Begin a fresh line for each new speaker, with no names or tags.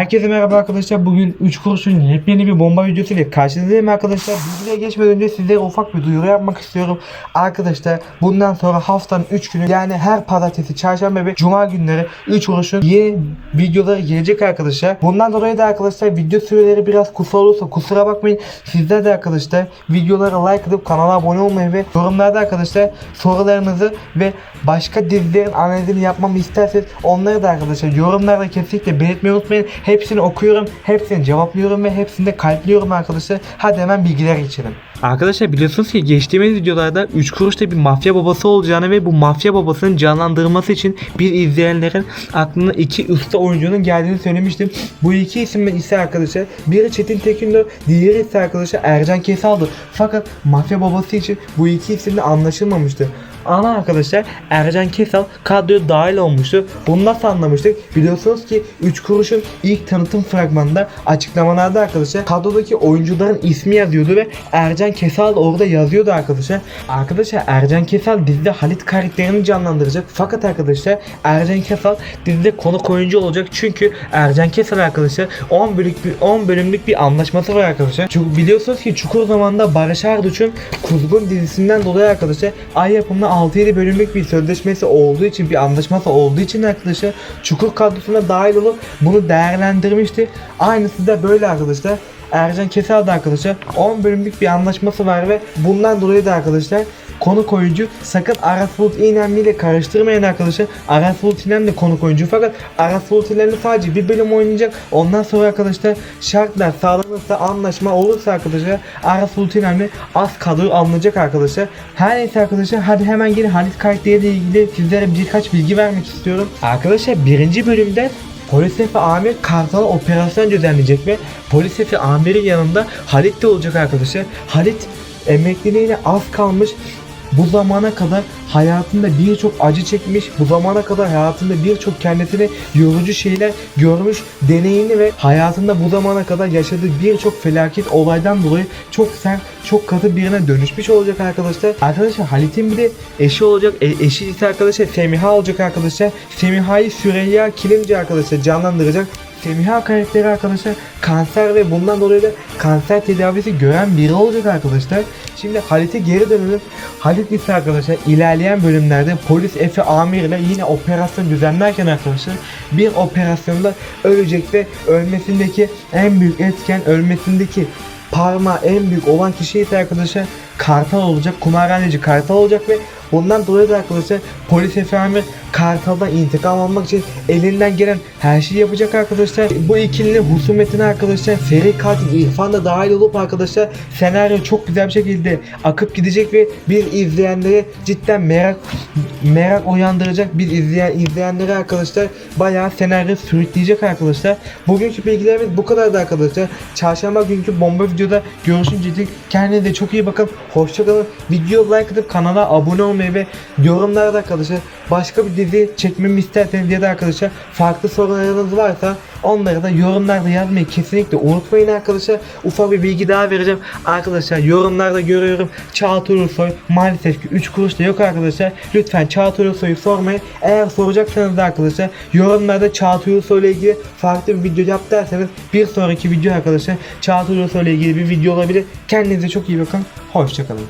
Herkese merhaba arkadaşlar. Bugün 3 kuruşun yepyeni bir bomba videosu ile karşınızdayım arkadaşlar. Videoya geçmeden önce sizlere ufak bir duyuru yapmak istiyorum. Arkadaşlar bundan sonra haftanın 3 günü yani her pazartesi, çarşamba ve cuma günleri 3 kuruşun yeni videoları gelecek arkadaşlar. Bundan dolayı da arkadaşlar video süreleri biraz kısa olursa kusura bakmayın. Sizler de arkadaşlar videolara like atıp kanala abone olmayı ve yorumlarda arkadaşlar sorularınızı ve başka dizilerin analizini yapmamı isterseniz onları da arkadaşlar yorumlarda kesinlikle belirtmeyi unutmayın. Hepsini okuyorum, hepsini cevaplıyorum ve hepsini de kalpliyorum arkadaşlar. Hadi hemen bilgiler geçelim. Arkadaşlar biliyorsunuz ki geçtiğimiz videolarda 3 kuruşta bir mafya babası olacağını ve bu mafya babasının canlandırılması için bir izleyenlerin aklına iki usta oyuncunun geldiğini söylemiştim. Bu iki isim ise arkadaşlar biri Çetin Tekindor, diğeri ise arkadaşlar Ercan Kesal'dı. Fakat mafya babası için bu iki isimle anlaşılmamıştı. Ana arkadaşlar Ercan Kesal kadroya dahil olmuştu. Bunu nasıl anlamıştık? Biliyorsunuz ki 3 kuruşun ilk tanıtım fragmanında açıklamalarda arkadaşlar kadrodaki oyuncuların ismi yazıyordu ve Ercan Kesal da orada yazıyordu arkadaşlar. Arkadaşlar Ercan Kesal dizide Halit karakterini canlandıracak. Fakat arkadaşlar Ercan Kesal dizide konuk oyuncu olacak. Çünkü Ercan Kesal arkadaşlar 10 bölümlük bir 10 bölümlük bir anlaşması var arkadaşlar. Çünkü biliyorsunuz ki Çukur zamanında Barış Arduç'un Kuzgun dizisinden dolayı arkadaşlar ay yapımına 6-7 bölümlük bir sözleşmesi olduğu için bir anlaşması olduğu için arkadaşlar Çukur kadrosuna dahil olup bunu değerlendirmişti. Aynısı da böyle arkadaşlar. Ercan Kesal da arkadaşlar 10 bölümlük bir anlaşması var ve bundan dolayı da arkadaşlar konuk oyuncu sakın Aras Bulut İynemli ile karıştırmayın arkadaşlar. Aras Bulut İynem de konuk oyuncu fakat Aras Bulut İynemli sadece bir bölüm oynayacak. Ondan sonra arkadaşlar şartlar sağlanırsa anlaşma olursa arkadaşlar Aras Bulut İynemli az kadro alınacak arkadaşlar. Her neyse arkadaşlar hadi hemen gelin Halit karakteriyle ilgili sizlere birkaç bilgi vermek istiyorum. Arkadaşlar birinci bölümde Polis Efe Amir Kartal'a operasyon düzenleyecek ve Polis Efe Amir'in yanında Halit de olacak arkadaşlar. Halit emekliliğine az kalmış. Bu zamana kadar hayatında birçok acı çekmiş. Bu zamana kadar hayatında birçok kendisine yorucu şeyler görmüş, deneyimli ve hayatında bu zamana kadar yaşadığı birçok felaket olaydan dolayı çok sert, çok katı birine dönüşmüş olacak arkadaşlar. Arkadaşlar Halit'in bir de eşi olacak. E, eşi ise arkadaşlar Semiha olacak arkadaşlar. Semiha'yı Süreyya Kilimci arkadaşlar canlandıracak. Semiha karakteri arkadaşlar kanser ve bundan dolayı da kanser tedavisi gören biri olacak arkadaşlar. Şimdi Halit'e geri dönelim. Halit ise arkadaşlar ilerleyen bölümlerde polis Efe Amir ile yine operasyon düzenlerken arkadaşlar bir operasyonda ölecek ve ölmesindeki en büyük etken ölmesindeki parmağı en büyük olan kişi ise arkadaşlar Kartal olacak. Kumarhaneci Kartal olacak ve bundan dolayı da arkadaşlar polis efendim Kartal'dan intikam almak için elinden gelen her şeyi yapacak arkadaşlar. Bu ikilinin husumetine arkadaşlar seri katil İrfan da dahil olup arkadaşlar senaryo çok güzel bir şekilde akıp gidecek ve bir izleyenlere cidden merak merak uyandıracak bir izleyen izleyenlere arkadaşlar bayağı senaryo sürükleyecek arkadaşlar. Bugünkü bilgilerimiz bu kadardı arkadaşlar. Çarşamba günkü bomba videoda görüşünceye kendinize çok iyi bakın. Hoşçakalın. Video like atıp kanala abone olmayı ve yorumlarda arkadaşlar başka bir dizi çekmemi isterseniz ya da arkadaşlar farklı sorularınız varsa onları da yorumlarda yazmayı kesinlikle unutmayın arkadaşlar. Ufak bir bilgi daha vereceğim. Arkadaşlar yorumlarda görüyorum. Çağatay Ulusoy maalesef ki 3 kuruş da yok arkadaşlar. Lütfen Çağatay Ulusoy'u sormayın. Eğer soracaksanız da arkadaşlar yorumlarda Çağatay Ulusoy ile ilgili farklı bir video yap derseniz bir sonraki video arkadaşlar Çağatay Ulusoy ile ilgili bir video olabilir. Kendinize çok iyi bakın. Hoşçakalın.